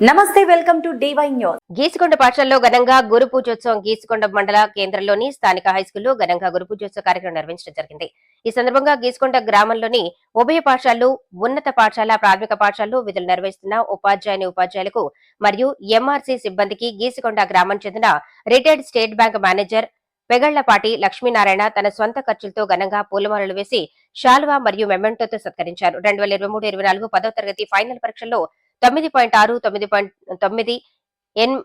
నమస్తే welcome to DY news. Geesukonda పాఠశాలలో ఘనంగా గురు పూజోత్సవం గీసుకొండ మండల కేంద్రంలోని స్థానిక హైస్కూల్లో ఘనంగా గురు పూజోత్సవ కార్యక్రమం నిర్వహించడం జరిగింది. ఈ సందర్భంగా గీసుకొండ గ్రామంలోని ఉభయ పాఠశాలలు ఉన్నత పాఠశాల ప్రాథమిక పాఠశాలలో విధులు నిర్వహిస్తున్న ఉపాధ్యాయుని ఉపాధ్యాయులకు మరియు ఎంఆర్సీ సిబ్బందికి గీసుకొండ గ్రామం చెందిన retired state bank manager Pegallapati Lakshminarayana తన సొంత ఖర్చులతో ఘనంగా పూలమాలలు వేసి షాల్వా మరియు మెమెంటోతో సత్కరించారు. రెండు వేల ఇరవై మూడు ఇరవై నాలుగు పదో తరగతి ఫైనల్ పరీక్షల్లో తొమ్మిది పాయింట్ ఆరు తొమ్మిది పాయింట్ తొమ్మిది ఎన్-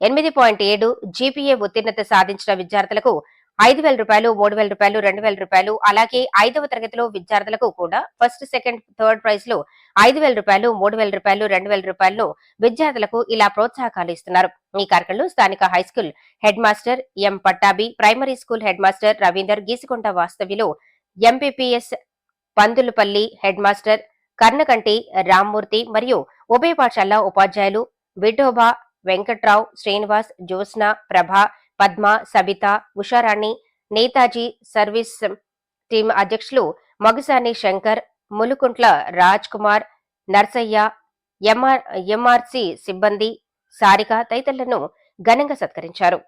ఎనిమిది పాయింట్ ఏడు జీపీఏ ఉత్తీర్ణత సాధించిన విద్యార్థులకు ఐదు వేల రూపాయలు మూడు వేల రూపాయలు రెండు వేల రూపాయలు అలాగే ఐదవ తరగతిలో విద్యార్థులకు కూడా ఫస్ట్ సెకండ్ థర్డ్ ప్రైజ్లో ఐదు వేల రూపాయలు మూడు వేల రూపాయలు రెండు వేల రూపాయలను విద్యార్థులకు ఇలా ప్రోత్సాహకాలు ఇస్తున్నారు. ఈ కార్యక్రమంలో స్థానిక high school head master M Pattabhi primary school head master Ravinder Geesukonda వాస్తవ్యులు MPPS Pandulapalli head master Karnakanti Rammurthy మరియు ఉభయ పాఠశాల ఉపాధ్యాయులు విఠోబా వెంకట్రావు శ్రీనివాస్ జ్యోత్స్న ప్రభ పద్మ సబిత ఉషారాణి నేతాజీ సర్వీస్ టీం అధ్యక్షులు మగుసాని శంకర్ ములుకుంట్ల రాజ్ కుమార్ నర్సయ్య ఎంఆర్ ఎంఆర్సి సిబ్బంది సారిక తదితరులను ఘనంగా సత్కరించారు.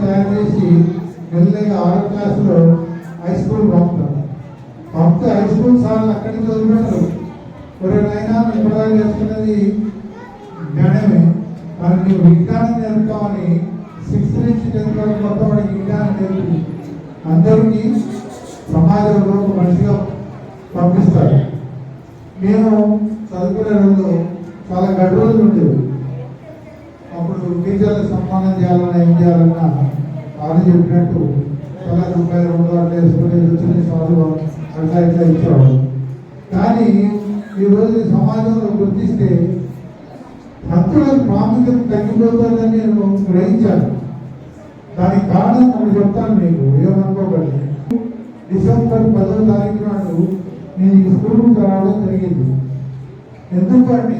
తయారు చేసి మెల్లగా ఆరో క్లాసులో హై స్కూల్ పంపుతాను పంపితే హై స్కూల్ సార్లు అక్కడి నుంచి వదిలిపెట్టరు ఎవరైనా ఇప్పటిదాకా చేసుకున్నది జ్ఞానమే కానీ నువ్వు విజ్ఞానం నేర్పుతామని సిక్స్త్ నుంచి టెన్త్ వరకు మొత్తం వాడికి విజ్ఞానం నేర్పి అందరికీ సమాజంలో ఒక మనిషిగా పంపిస్తారు. నేను చదువుకునే రోజు చాలా గడ్డు రోజులు ఉండేవి అప్పుడు టీచర్లకు సన్మానం చేయాలన్నా ఏం చేయాలన్నా వాళ్ళు చెప్పినట్టు చాలా రూపాయలు రెండు అట్లా వేసుకుని వచ్చిన చదువు అంతా ఇట్లా ఇచ్చేవాడు. కానీ ఈరోజు సమాజంలో గుర్తిస్తే హక్కులకు ప్రాముఖ్యత తగ్గిపోతుందని నేను గ్రహించాను. దానికి కారణం ఒకటి చెప్తాను మీకు ఏమనుకోకండి. డిసెంబర్ పదవ తారీఖు నాడు నేను స్కూల్కి రావడం జరిగింది. ఎందుకంటే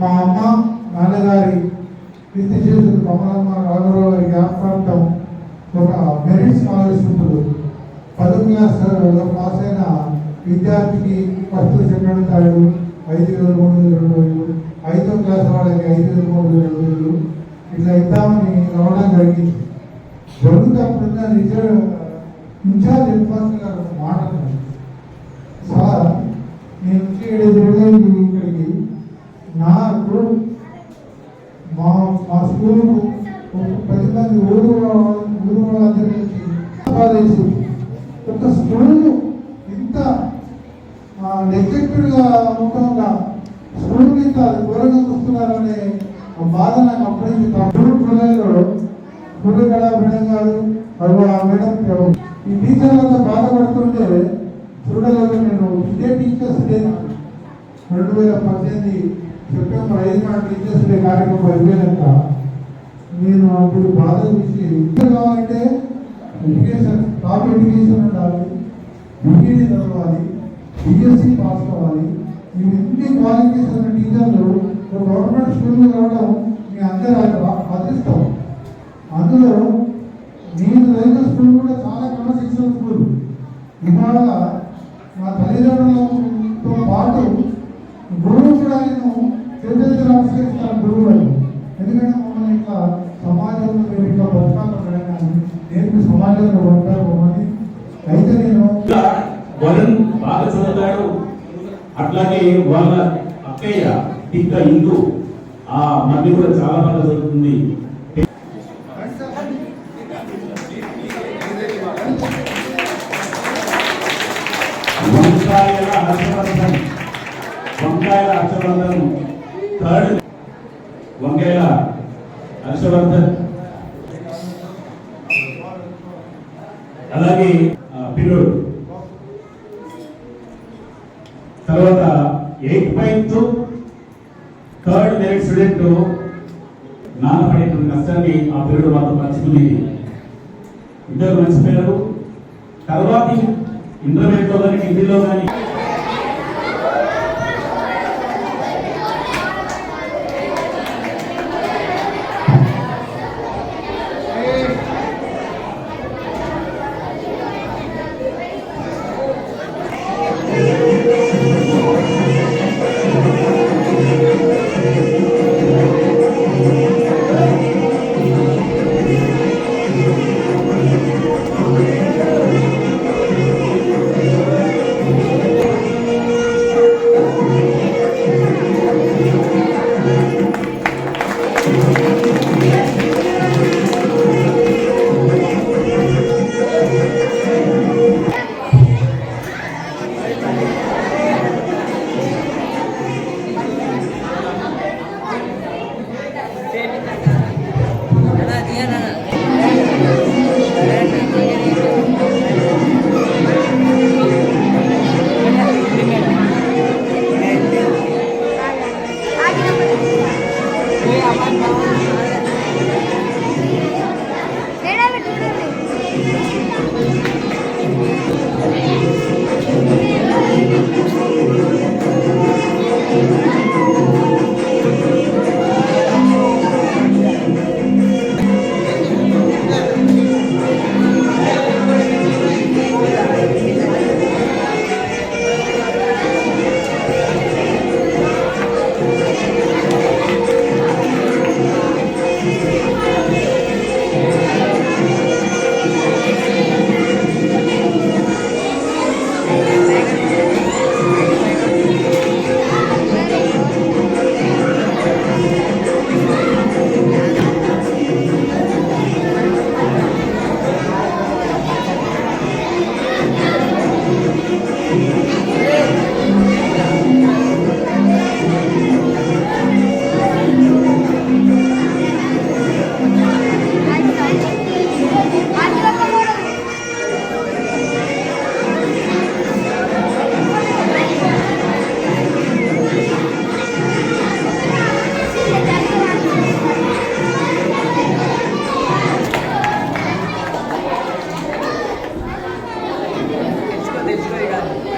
మా అమ్మ నాన్నగారి విద్య చేసిన కమలమ్మ రాఘవరావు గారి జ్ఞాపకార్థం ఒక మెరిట్ స్కాలర్షిప్ పదో క్లాస్ పాస్ అయిన విద్యార్థికి ఫస్ట్ సెకండ్ థర్డ్ ఐదు వేల మూడు వేల రెండు వేలు ఐదో క్లాస్ వాళ్ళకి ఐదు వేల మూడు వేల రెండు వేలు ఇట్లా ఇద్దామని రావడం జరిగింది. జరుగుతున్న రిజర్వ్ ఇన్ఛార్జ్ హెడ్ గారు ఒక మాట సార్ నేను వచ్చి ఏడు రోజులైంది ఇక్కడికి. నాకు మా మా స్కూల్కు పది మంది ఊరు వాళ్ళ- ఊరు ఒక స్కూల్ ఇంత నెగ్లెక్టెడ్గా ఉండగా స్కూల్ ఇంత దూరంగా చూస్తున్నారనే బాధ నాకు అప్పటి నుంచి తప్పుడు పిల్లలు సూర్యగడ మేడం గారు మరియు ఆ మేడం ఈ టీచర్లతో బాధపడుతుంటే చూడలేదు నేను ఇదే టీచర్స్ డే రెండు వేల పద్దెనిమిది సెప్టెంబర్ ఐదు నాడు టీచర్స్ డే కార్యక్రమం అయిపోయినాక నేను అప్పుడు బాధ చూసి కావాలంటే ఎడ్యుకేషన్ టాప్ ఎడ్యుకేషన్ ఉండాలి డిగ్రీ చదవాలి బిఎస్సీ పాస్ కావాలి ఇవి ఎన్ని క్వాలిఫికేషన్ టీచర్లు గవర్నమెంట్ స్కూల్లో రావడం మీ అందరూ ఆ- అందులో నేను చదివిన స్కూల్ కూడా చాలా క్రమశిక్షణ స్కూల్ ఇవాళ మా తల్లిదండ్రులతో పాటు గురువు కూడా నేను చేతులెత్తి నమస్కరిస్తాను గురువు ఎందుకంటే సమాజంలో మేము ఇట్లా బతకాలి కానీ నేను సమాజంలో బతకాలి అయితే నేను వరుణ్ బాగా చదువుతాడు అట్లాగే వాళ్ళ అక్కయ్య ఇంకా ఇందు ఆ మధ్య కూడా చాలా బాగా చదువుతుంది వంకాయల హర్షవర్ధన్ వంకాయల హర్షవర్ధన్ థర్డ్ వంకాయల హర్షవర్ధన్. అలాగే ఆ, పిల్లోడు. తర్వాత eight point third merit student నాన్న పడేటువంటి కష్టాన్ని ఆ పిల్లడు మాతో పంచుకుని ఇద్దరు మంచి పిల్లలు తర్వాత ఇంటర్మీడియట్లో కానీ డిగ్రీలో కానీ Yeah.